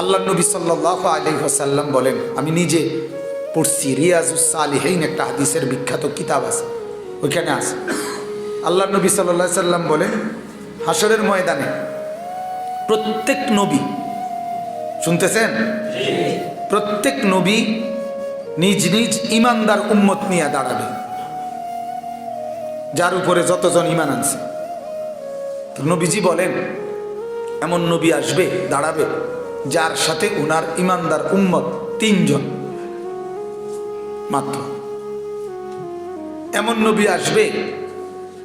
আল্লাহ নবী সাল্লাহ আলী সাল্লাম বলেন, আমি নিজে পড়ছি রিয়াজুসালিহীন একটা হাদিসের বিখ্যাত কিতাব আছে। ওইখানে আছে। আল্লাহ নবী সাল্লাহ সাল্লাম বলেন হাসরের ময়দানে প্রত্যেক নবী, শুনতেছেন? প্রত্যেক নবী নিজ নিজ ইমানদার উম্মত নিয়ে দাঁড়াবে। যার উপরে যতজন ইমান আনছে। নবীজি বলেন, এমন নবী আসবে, দাঁড়াবে। যার সাথে উনার ইমানদার উম্মত তিনজন মাত্র। এমন নবী আসবে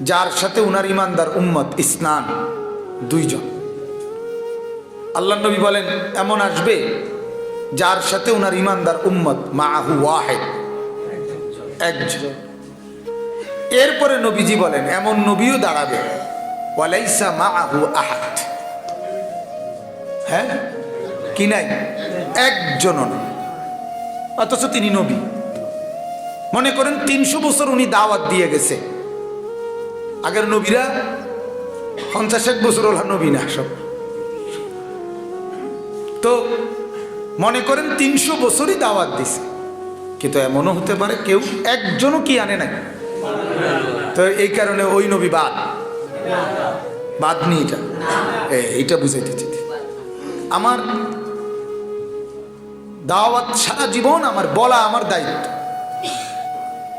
যার সাথে উনার ইমানদার উম্মত ইসনান দুইজন। আল্লাহ নবী বলেন, এমন আসবে যার সাথে উনার ইমানদার উম্মত মাহু ওয়াহেদ। একজন। এরপরে নবীজি বলেন, এমন নবীও দাঁড়াবে। ওয়ালাইসা মাহু আহাদ। হ্যাঁ? কি নাই? একজনও না। অথচ তিনি নবী। মনে করেন তিনশো বছর উনি দাওয়াত দিয়ে গেছে। আগের নবীরা পঞ্চাশ এক বছর ওলা নবী না, সব। তো মনে করেন তিনশো বছরই দাওয়াত দিছে। কিন্তু এমনও হতে পারে কেউ একজনও কি আনে নাই। তো এই কারণে ওই নবী বাদ। বাদ নি এটা এইটা বুঝাইতে চাইতে আমার দাওয়াত সারা জীবন আমার বলা আমার দায়িত্ব।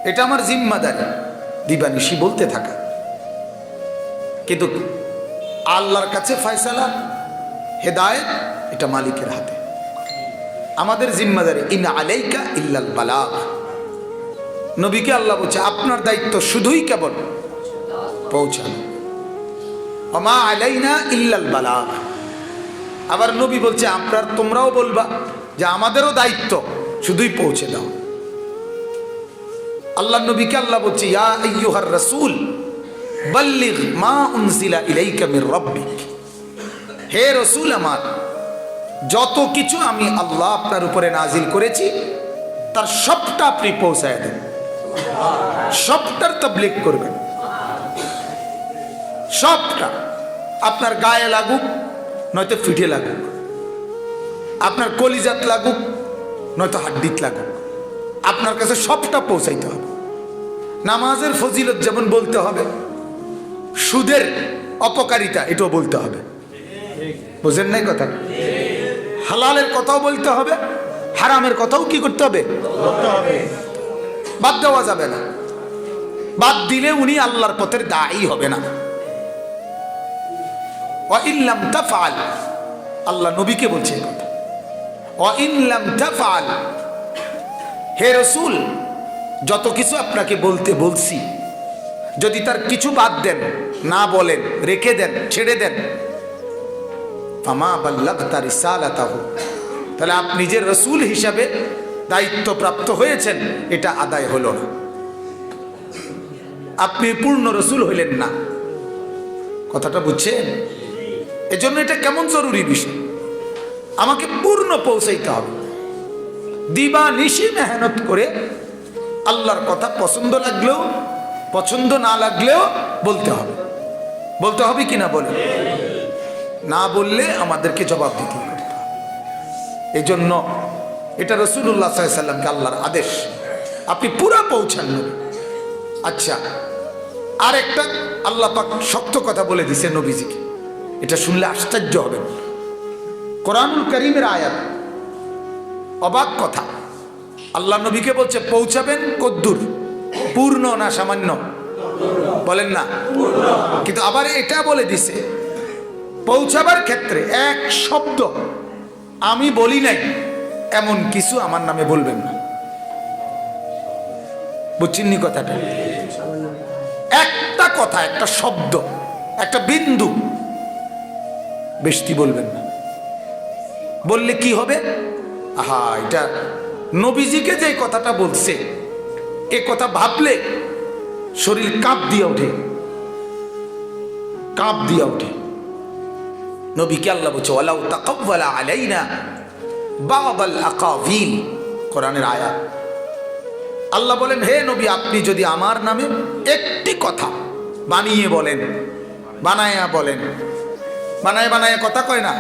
এটা আমার জিম্মাদারি, দিবানিশি বলতে থাকা। কিন্তু আল্লাহর কাছে ফয়সালা, হেদায়েত, এটা মালিকের হাতে। আমাদের জিম্মাদারি ইন আলাইকা ইল্লাল বালাগ নবীকে আল্লাহ বলছে, আপনার দায়িত্ব শুধুই কেবল পৌঁছানো। অমা আলাইনা ইল্লাল বালাগ আবার নবী বলছে আপনার তোমরাও বলবা যে আমাদেরও দায়িত্ব শুধুই পৌঁছে দাও। আল্লাহ নবীকে আল্লাহ বলছে, ইয়া আইয়ুহার রাসূল, বাল্লিগ মা উনজিলা ইলাইকা মির রাব্বিক। হে রসুল আমার, যত কিছু আমি আল্লাহ আপনার উপরে নাজিল করেছি, তার সবটা আপনি পৌঁছায় দেন। সবটার তবলিক করবেন। সবটা আপনার গায়ে লাগুক নয়তো ফিটে লাগুক। আপনার কলিজাত লাগুক, নয়তো হাড্ডিত লাগুক। আপনার কাছে সবটা পৌঁছাইতে হবে। নামাজের ফজিলত যেমন বলতে হবে, সুদের অপকারিতা এটাও বলতে হবে। বুঝেন নাই কথা? হালালের কথাও বলতে হবে, হারামের কথাও কি করতে হবে? বাদ দেওয়া যাবে না। বাদ দিলে উনি আল্লাহর পথের দায়ী হবে না। আল্লাহ নবীকে বলছে হে রসুল, যত কিছু আপনাকে বলতে বলছি, যদি তার কিছু বাদ দেন, না বলেন, রেখে দেন, ছেড়ে দেন তাহলে আপনি যে রসুল হিসাবে দায়িত্বপ্রাপ্ত হয়েছেন, এটা আদায় হলো না। আপনি পূর্ণ রসুল হইলেন না। কথাটা বুঝছেন? এজন্য এটা কেমন জরুরি বিষয়? আমাকে পূর্ণ পৌঁছাইতে হবে। দিবা নিশি মেহনত করে আল্লাহর কথা পছন্দ লাগলেও, পছন্দ না লাগলেও বলতে হবে। বলতে হবে কি না বলে? না বললে আমাদেরকে জবাব দিতে হবে। এই জন্য এটা রসুল্লাহ সাল্লামকে আল্লাহর আদেশ। আপনি পুরা পৌঁছান আচ্ছা আর একটা আল্লাহ পাক শক্ত কথা বলে দিছে নবীজিকে। এটা শুনলে আশ্চর্য হবেন কোরআনুল করিমের আয়াত অবাক কথা। আল্লাহ নবীকে বলছে, পৌঁছাবেন কদ্দুর, পূর্ণ না সামান্য? বলেন না। কিন্তু আবার এটা বলে দিছে, পৌঁছাবার ক্ষেত্রে এক শব্দ আমি বলি নাই, এমন কিছু আমার নামে বলবেন না। বুঝছেননি কথাটা? একটা কথা, একটা শব্দ, একটা বিন্দু বেশি বলবেন না। বললে কি হবে? আহা, এটা নবীজিকে যে কথাটা বলছে, এ কথা ভাবলে শরীর কাঁপ দিয়ে ওঠে। কাঁপ দিয়ে ওঠে। নবীকে আল্লাহ বলছে, ওয়ালাউ তাকাব্বালা আলাইনা বাদাল আকাবিল কোরআনের আয়াত। আল্লাহ বলেন, হে নবী, আপনি যদি আমার নামে একটি কথা বানিয়ে বলেন, বানায়া বলেন বানায় বানায় কথা কয় না?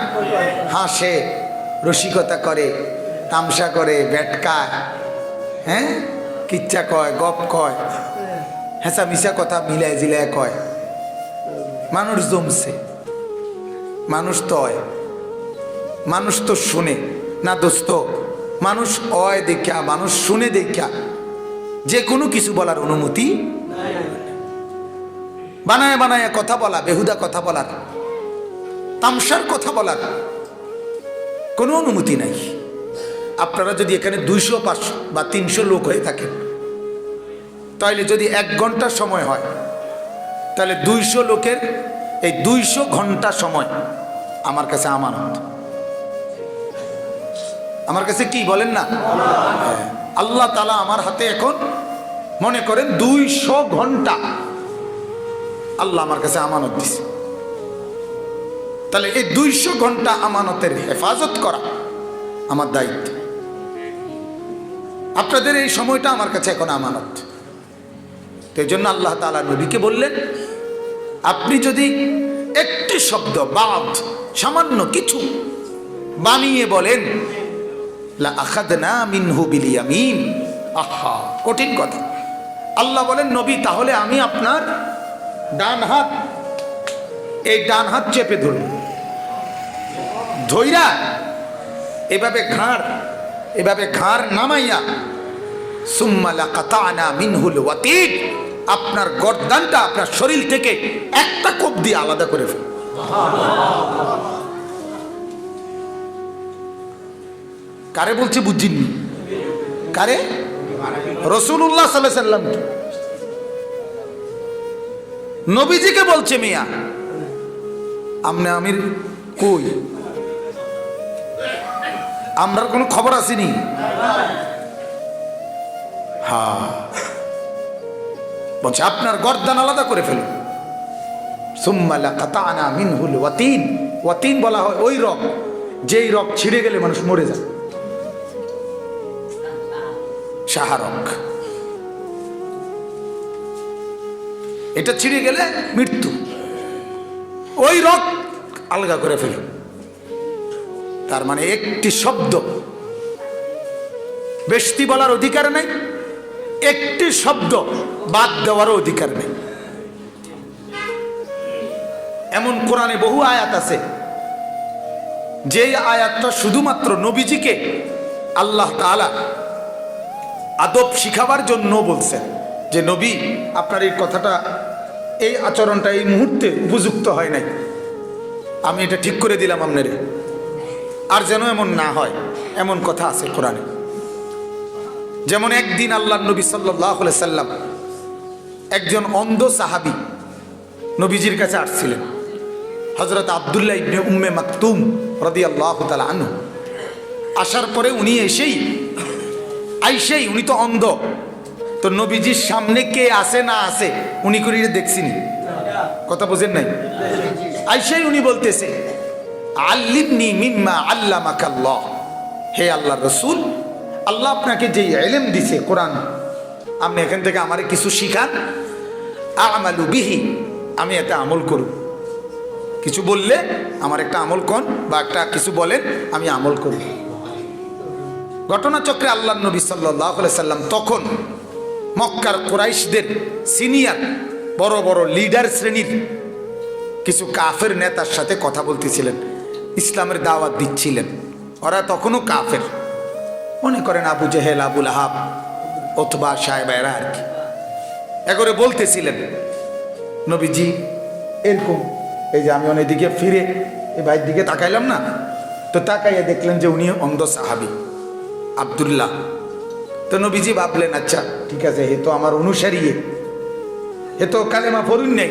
হাসে, রসিকতা করে, তামসা করে ব্যাটকা হ্যাঁ? কিচ্ছা কয়, গপ কয় হেঁচা মিশা কথা মিলায় জিলায় কয়। মানুষ জমছে, মানুষ তয় মানুষ তো শুনে, না দোস্ত? মানুষ অয় দেখা মানুষ শুনে দেখা যে কোনো কিছু বলার অনুমতি বানায় বানায় কথা বলা, বেহুদা কথা বলার। তামসার কথা বলার কোনো অনুমতি নাই। আপনারা যদি এখানে দুইশো পাঁচশো বা তিনশো লোক হয়ে থাকেন তাহলে যদি এক ঘণ্টার সময় হয় তাহলে দুইশো লোকের এই দুইশো ঘণ্টা সময় আমার কাছে আমানত। আমার কাছে কি বলেন না। আল্লাহ তালা আমার হাতে এখন মনে করেন দুইশো ঘণ্টা আল্লাহ আমার কাছে আমানত দিছে। তাহলে এই দুইশো ঘণ্টা আমানতের হেফাজত করা আমার দায়িত্ব। আপনাদের এই সময়টা আমার কাছে এখন আমানত। তো এই জন্য আল্লাহ তালা নবীকে বললেন, আপনি যদি একটি শব্দ, বাদ, সামান্য কিছু বানিয়ে বলেন আহা, কঠিন কথা। আল্লাহ বলেন, নবী, তাহলে আমি আপনার ডান হাত, এই ডান হাত চেপে ধরুন ধৈরা। এভাবে ঘাড় এভাবে ঘাড় নামাইয়া সুম্মালা কাতানা মিনহুল ওয়াতিক আপনার গর্দানটা আপনার শরীর থেকে একটা কোপ দিয়ে আলাদা করে ফেল। কারে বলছে বুঝিনি? কারে? রসুল্লাহ সাল্লাহ সাল্লাম নবীজিকে বলছে মিয়া। আমনে আমির কই? আমরার কোনো খবর আসেনি? হ্যাঁ বলছে, আপনার গর্দান আলাদা করে ফেলুন। সুম্মালা মিনহুল ওয়াতিন। ওয়াতিন বলা হয় ওই যেই ছিঁড়ে গেলে মানুষ মরে যায়। এটা ছিঁড়ে গেলে মৃত্যু। ওই রক আলগা করে ফেলুন। তার মানে একটি শব্দ। বেশতি বলার অধিকার নেই, একটি শব্দ বাদ দেওয়ারও অধিকার নেই। এমন কোরআনে বহু আয়াত আছে যে আয়াতটা শুধুমাত্র নবীজিকে আল্লাহ তাআলা আদব শিখাবার জন্য বলছেন যে, নবী, আপনার এই কথাটা, এই আচরণটা এই মুহূর্তে উপযুক্ত হয় নাই। আমি এটা ঠিক করে দিলাম আপনারে। আর যেন এমন না হয়, এমন কথা আছে কোরআনে। যেমন একদিন আল্লাহ নবী সাল্লাহ সাল্লাম একজন অন্ধ সাহাবি নবীজির কাছে আসছিলেন। হজরত আবদুল্লাহ ইবনে উম্মে মাকতুম রদি আল্লাহ তালা আনু আসার পরে উনি এসেই, আইসেই উনি তো অন্ধ। তো নবীজির সামনে কে আসে না আসে উনি করে দেখছিনি। কথা বোঝেন নাই? আইসেই উনি বলতেছে আল্লিমনি মিম্মা আল্লামাকাল্লাহ। হে আল্লাহ রসুল, আল্লাহ আপনাকে যে এলেম দিছে, কোরআন, আপনি এখান থেকে আমার কিছু শিখান। আমালু বিহি, আমি এতে আমল করব। কিছু বললে আমার একটা আমল কন, বা একটা কিছু বলেন, আমি আমল করব। ঘটনাচক্রে আল্লাহ নবী সাল্লাহ সাল্লাম তখন মক্কার কোরাইশদের সিনিয়র, বড় বড় লিডার শ্রেণির কিছু কাফের নেতার সাথে কথা বলতেছিলেন। ইসলামের দাওয়াত দিচ্ছিলেন। ওরা তখনও কাফের। মনে করেন আবু জেহেল আবুল আহাব অথবা সাহেব এরা আর কি। একরে বলতেছিলেন, নবীজি, এরকম এই যে আমি অনেকদিকে ফিরে এই ভাইয়ের দিকে তাকাইলাম না? তো তাকাইয়া দেখলেন যে উনি অন্ধ সাহাবি, আবদুল্লাহ। তো নবীজি ভাবলেন আচ্ছা ঠিক আছে, হে তো আমার অনুসারী। হে তো কালেমা পড়ুন নেই।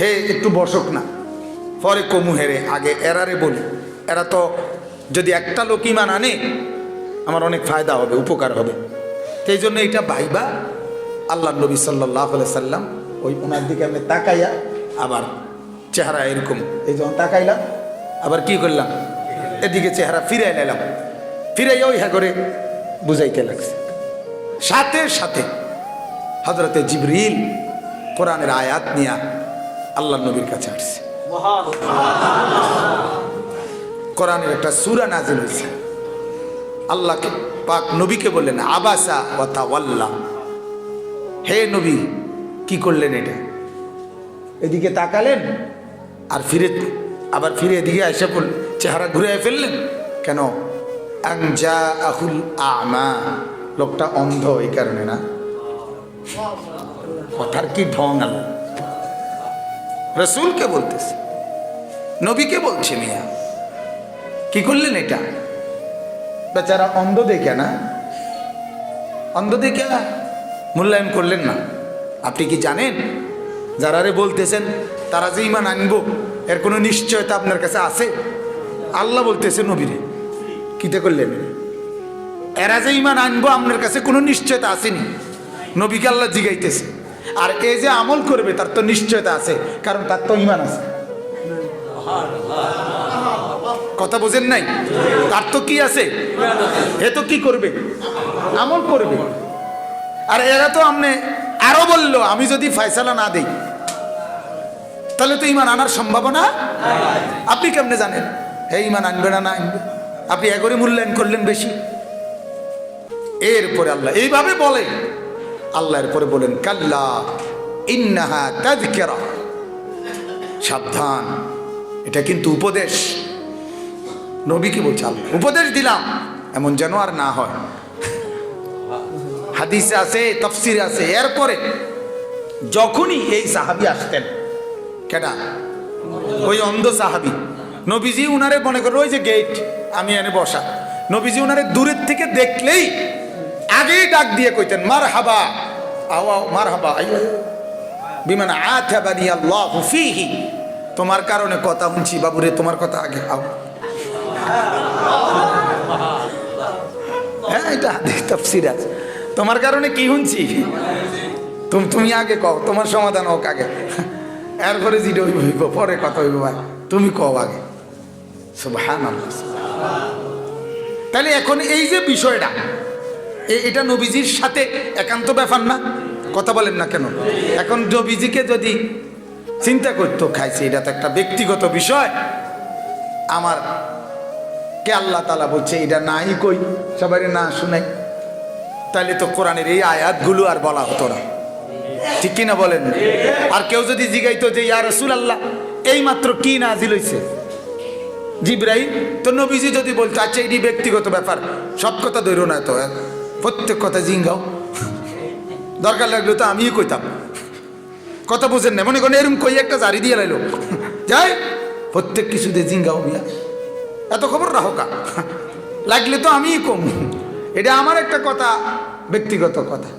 হে একটু বসক না। পরে কমু হেরে আগে এরারে বলি। এরা তো যদি একটা লোক ইমান আনে, আমার অনেক ফায়দা হবে, উপকার হবে। সেই জন্য এটা ভাইবা আল্লাহ নবী সাল্লাহ সাল্লাম ওই ওনার দিকে আমি তাকাইয়া আবার চেহারা এরকম। এই যখন তাকাইলাম, আবার কি করলাম? এদিকে চেহারা ফিরাই এলাম ফিরাইয়া ওই হ্যাঁ করে বুঝাইতে লাগছে। সাথে সাথে হজরতে জিবরিল কোরআনের আয়াত নিয়া আল্লাহ নবীর কাছে আসছে। কোরআনের একটা সুরা নাজিল হয়েছে। আল্লাহকে পাক নবীকে বললেন, আবাসা ওয়াতা হে নবী, কি করলেন এটা? এদিকে তাকালেন আর ফিরে, আবার ফিরে এদিকে এসে পড়ল চেহারা ঘুরে ফেললেন। কেন? আংজা আহুল আমা। লোকটা অন্ধ এই কারণে না। কথার কি ঢং আলো রসুলকে বলতেছে, নবীকে বলছে মিয়া, কি করলেন এটা? বেচারা অন্ধ দেখে না? অন্ধ দেখে মূল্যায়ন করলেন না। আপনি কি জানেন? যারা রে বলতেছেন, তারা যে ইমান আনব, এর কোনো নিশ্চয়তা আপনার কাছে আছে? আল্লাহ বলতেছে নবীরে, কিতে করলেন? এরা যে ইমান আনব, আপনার কাছে কোনো নিশ্চয়তা আসেনি। নবীকে আল্লাহ জিগাইতেছে। আর এ যে আমল করবে, তার তো নিশ্চয়তা আছে, কারণ তার তো ইমান আছে। কথা বোঝেন নাই? তার তো কি আছে? এ তো কি করবে? আমল করবে। আর এরা তো আমনে আরও বলল, আমি যদি ফয়সালা না দেই, তাহলে তো ইমান আনার সম্ভাবনা আপনি কেমনে জানেন? হে ইমান আনবে না না আনবে? আপনি এগরে মূল্যায়ন করলেন বেশি। এরপরে আল্লাহ এইভাবে বলে আল্লাহর পরে বলেন, কাল্লা ইন্নাহা তাযকিরা। সাবধান, এটা কিন্তু উপদেশ। নবীকে বলছে, আল্লাহ, উপদেশ দিলাম, এমন যেন আর না হয়। হাদিসে আছে, তফসিরে আছে, এরপরে যখনই এই সাহাবি আসতেন, কেডা? ওই অন্ধ সাহাবি। নবীজি উনারে মনে করো ওই যে গেট আমি এনে বসা। নবীজি উনারে দূরের থেকে দেখলেই আগেই ডাক দিয়ে কইতেন মার হাবা আও আও মার হাবা বিমান আথাবানি আল্লাহু ফীহি। তোমার কারণে কথা শুনছি বাবুরে, তোমার কথা আগে আও। হ্যাঁ এটা তাফসীর আছে। তোমার কারণে কি শুনছি? তুমি তুমি আগে কও, তোমার সমাধান হোক আগে। এরপরে যেটা হইব পরে কথা হইব ভাই, তুমি কও আগে। সুবহান তাহলে এখন এই যে বিষয়টা এটা নবীজির সাথে একান্ত ব্যাপার না। কথা বলেন না কেন? এখন নবীজিকে যদি চিন্তা করতো, খাইছে, এটা তো একটা ব্যক্তিগত বিষয়। আমার কে আল্লাহ তালা বলছে, এটা নাই কই? সবাই না শুনাই। তাহলে তো কোরআনের এই আয়াতগুলো আর বলা হতো না। ঠিক কিনা বলেন? আর কেউ যদি জিগাইতো যে, ইয়া রসুল আল্লাহ এই মাত্র কি নাজিল হইছে? জিব্রাহিম তো নবীজি যদি বলতো আচ্ছা এটি ব্যক্তিগত ব্যাপার। সব কথা ধরো না তো হ্যাঁ? প্রত্যেক কথা জিঙ্গাও। দরকার লাগল তো আমিই কইতাম। কথা বুঝেন না, মনে করেন এরকম কই একটা জারি দিয়ে লাইলো। যাই, প্রত্যেক কিছুতে জিঙ্গাও মিয়া। এত খবর রাখো কা? লাগলে তো আমিই কম। এটা আমার একটা কথা, ব্যক্তিগত কথা।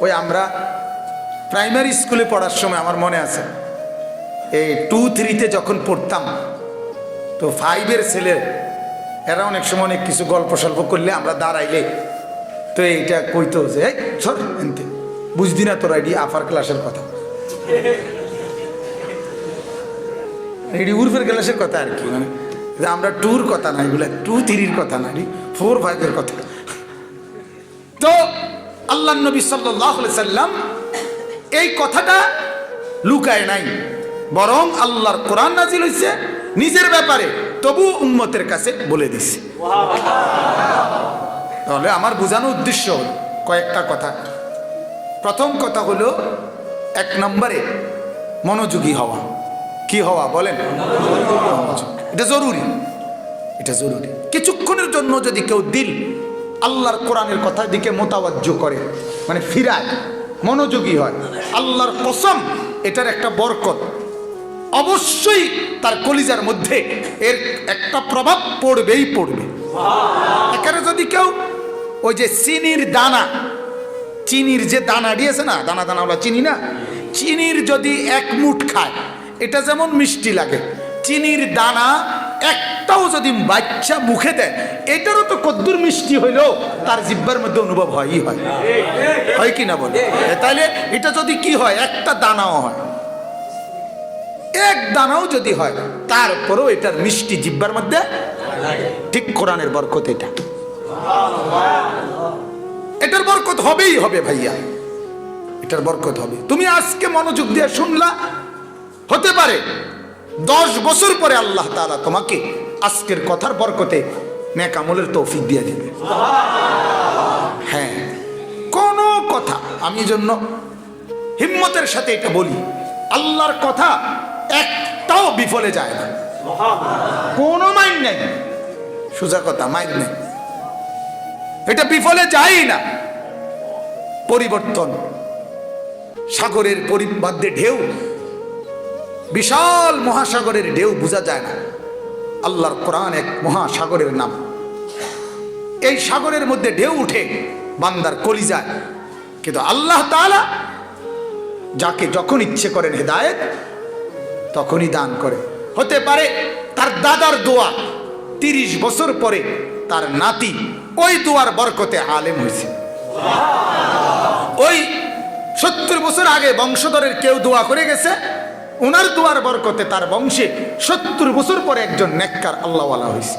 ওই আমরা প্রাইমারি স্কুলে পড়ার সময় আমার মনে আছে, এই টু থ্রিতে যখন পড়তাম, তো ফাইভের ছেলে এরা অনেক সময় অনেক কিছু গল্প সল্প করলে আমরা দাঁড়াইলে, তো এইটা কইতো যে, এই, সর, এনতে। বুঝদি না তোরা এটি আফার ক্লাসের কথা। এটি উর্ফের ক্লাসের কথা আর কি মানে যে আমরা টুর কথা না, এগুলো টু থ্রির কথা না ফোর ফাইভের কথা। তো আল্লাহ নবী সাল্লাহ সাল্লাম এই কথাটা লুকায় নাই, বরং আল্লাহর কোরআন নাজিল হয়েছে নিজের ব্যাপারে। তবু উম্মতের কাছে বলে দিছে। তাহলে আমার বোঝানোর উদ্দেশ্য হলো কয়েকটা কথা। প্রথম কথা হলো, এক নম্বরে মনোযোগী হওয়া। কি হওয়া বলেন। এটা জরুরি। এটা জরুরি। কিছুক্ষণের জন্য যদি কেউ দিল আল্লাহর কোরআনের কথার দিকে মোতাবাজ্য করে মানে ফিরায়, মনোযোগী হয়, আল্লাহর কসম, এটার একটা বরকত। অবশ্যই তার কলিজার মধ্যে এর একটা প্রভাব পড়বেই পড়বে। এখানে যদি কেউ ওই যে চিনির দানা, চিনির যে দানা দিয়েছে না, দানা দানা ওলা চিনি না, চিনির যদি এক মুঠ খায়, এটা যেমন মিষ্টি লাগে, চিনির দানা একটাও যদি বাচ্চা মুখে দেয়, এটারও তো কদ্দুর মিষ্টি হইলেও তার জিব্বার মধ্যে অনুভব হয়ই হয়। হয় কি না বলে? তাহলে এটা যদি কি হয়, একটা দানাও হয়। এক দানাও যদি হয় তারপরেও এটার মিষ্টি জিব্বার মধ্যে ঠিক কোরআনের বরকত এটা। এটার বরকত হবেই হবে ভাইয়া। এটার বরকত হবে। তুমি আজকে মনোযোগ দিয়ে শুনলা, হতে পারে দশ বছর পরে আল্লাহ তাআলা তোমাকে আজকের কথার বরকতে নেক আমলের তৌফিক দিয়ে দিবে। হ্যাঁ কোন কথা, আমি জন্য হিম্মতের সাথে এটা বলি। আল্লাহর কথা একটাও বিফলে যায় না। কোনো মাইন নেই। সোজা কথা, মাইন নেই। এটা বিফলে যায় না। পরিবর্তন, সাগরের পরিবাদ্যে ঢেউ, বিশাল মহাসাগরের ঢেউ বোঝা যায় না। আল্লাহর কোরআন এক মহাসাগরের নাম। এই সাগরের মধ্যে ঢেউ উঠে, বান্দার কলি যায় কিন্তু আল্লাহ তাআলা যাকে যখন ইচ্ছে করেন হেদায়েত তখনই দান করে। হতে পারে তার দাদার দোয়া তিরিশ বছর পরে তার নাতি ওই দোয়ার বরকতে আলেম হয়েছে। ওই সত্তর বছর আগে বংশধরের কেউ দোয়া করে গেছে ওনার দোয়ার বরকতে তার বংশে সত্তর বছর পরে একজন নেককার আল্লাহওয়ালা হয়েছে।